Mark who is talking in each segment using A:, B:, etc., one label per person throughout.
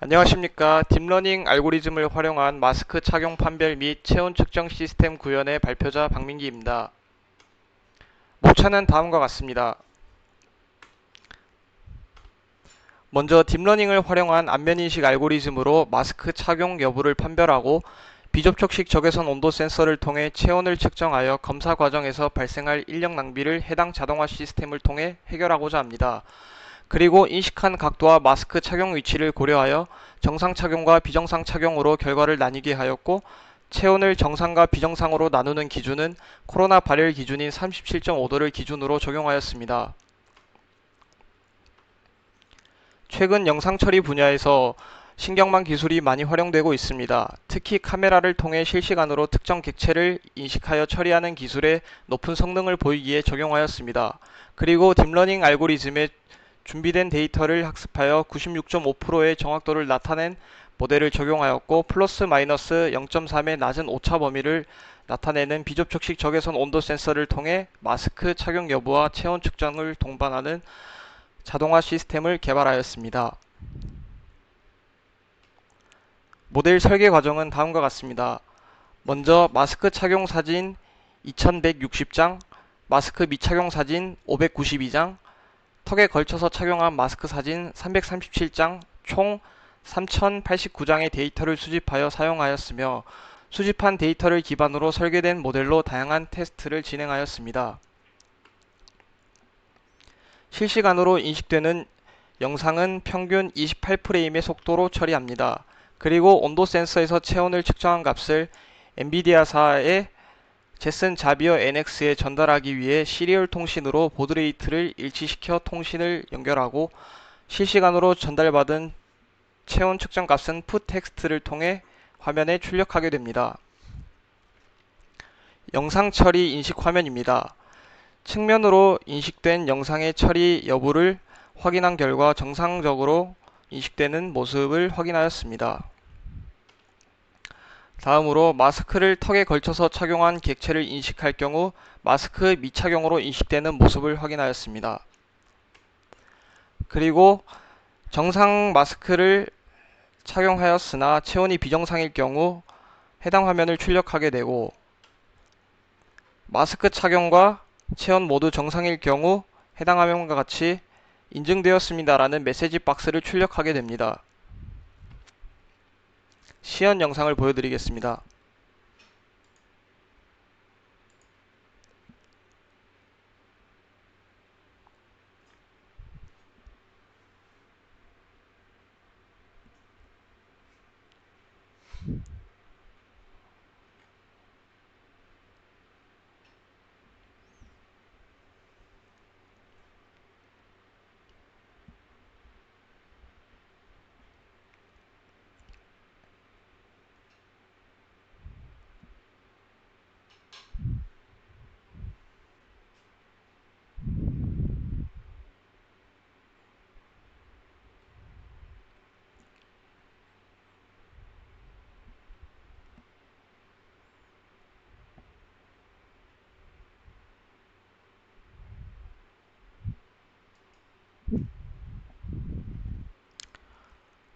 A: 안녕하십니까. 딥러닝 알고리즘을 활용한 마스크 착용 판별 및 체온 측정 시스템 구현의 발표자 박민기입니다. 목차는 다음과 같습니다. 먼저 딥러닝을 활용한 안면인식 알고리즘으로 마스크 착용 여부를 판별하고 비접촉식 적외선 온도 센서를 통해 체온을 측정하여 검사 과정에서 발생할 인력 낭비를 해당 자동화 시스템을 통해 해결하고자 합니다. 그리고 인식한 각도와 마스크 착용 위치를 고려하여 정상 착용과 비정상 착용으로 결과를 나뉘게 하였고 체온을 정상과 비정상으로 나누는 기준은 코로나 발열 기준인 37.5도를 기준으로 적용하였습니다. 최근 영상 처리 분야에서 신경망 기술이 많이 활용되고 있습니다. 특히 카메라를 통해 실시간으로 특정 객체를 인식하여 처리하는 기술에 높은 성능을 보이기에 적용하였습니다. 그리고 딥러닝 알고리즘의 준비된 데이터를 학습하여 96.5%의 정확도를 나타낸 모델을 적용하였고 플러스 마이너스 0.3의 낮은 오차 범위를 나타내는 비접촉식 적외선 온도 센서를 통해 마스크 착용 여부와 체온 측정을 동반하는 자동화 시스템을 개발하였습니다. 모델 설계 과정은 다음과 같습니다. 먼저 마스크 착용 사진 2160장, 마스크 미착용 사진 592장, 턱에 걸쳐서 착용한 마스크 사진 337장 총 3089장의 데이터를 수집하여 사용하였으며 수집한 데이터를 기반으로 설계된 모델로 다양한 테스트를 진행하였습니다. 실시간으로 인식되는 영상은 평균 28프레임의 속도로 처리합니다. 그리고 온도 센서에서 체온을 측정한 값을 엔비디아사의 제슨 자비어 NX에 전달하기 위해 시리얼 통신으로 보드레이트를 일치시켜 통신을 연결하고 실시간으로 전달받은 체온 측정 값은 풋 텍스트를 통해 화면에 출력하게 됩니다. 영상 처리 인식 화면입니다. 측면으로 인식된 영상의 처리 여부를 확인한 결과 정상적으로 인식되는 모습을 확인하였습니다. 다음으로 마스크를 턱에 걸쳐서 착용한 객체를 인식할 경우 마스크 미착용으로 인식되는 모습을 확인하였습니다. 그리고 정상 마스크를 착용하였으나 체온이 비정상일 경우 해당 화면을 출력하게 되고 마스크 착용과 체온 모두 정상일 경우 해당 화면과 같이 인증되었습니다라는 메시지 박스를 출력하게 됩니다. 시연 영상을 보여드리겠습니다.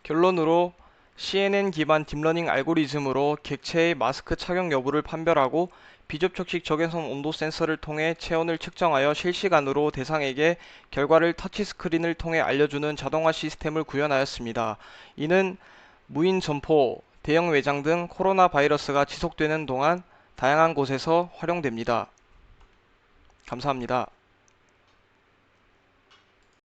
A: 결론으로 CNN 기반 딥러닝 알고리즘으로 객체의 마스크 착용 여부를 판별하고 비접촉식 적외선 온도 센서를 통해 체온을 측정하여 실시간으로 대상에게 결과를 터치스크린을 통해 알려주는 자동화 시스템을 구현하였습니다. 이는 무인 점포, 대형 매장 등 코로나 바이러스가 지속되는 동안 다양한 곳에서 활용됩니다. 감사합니다.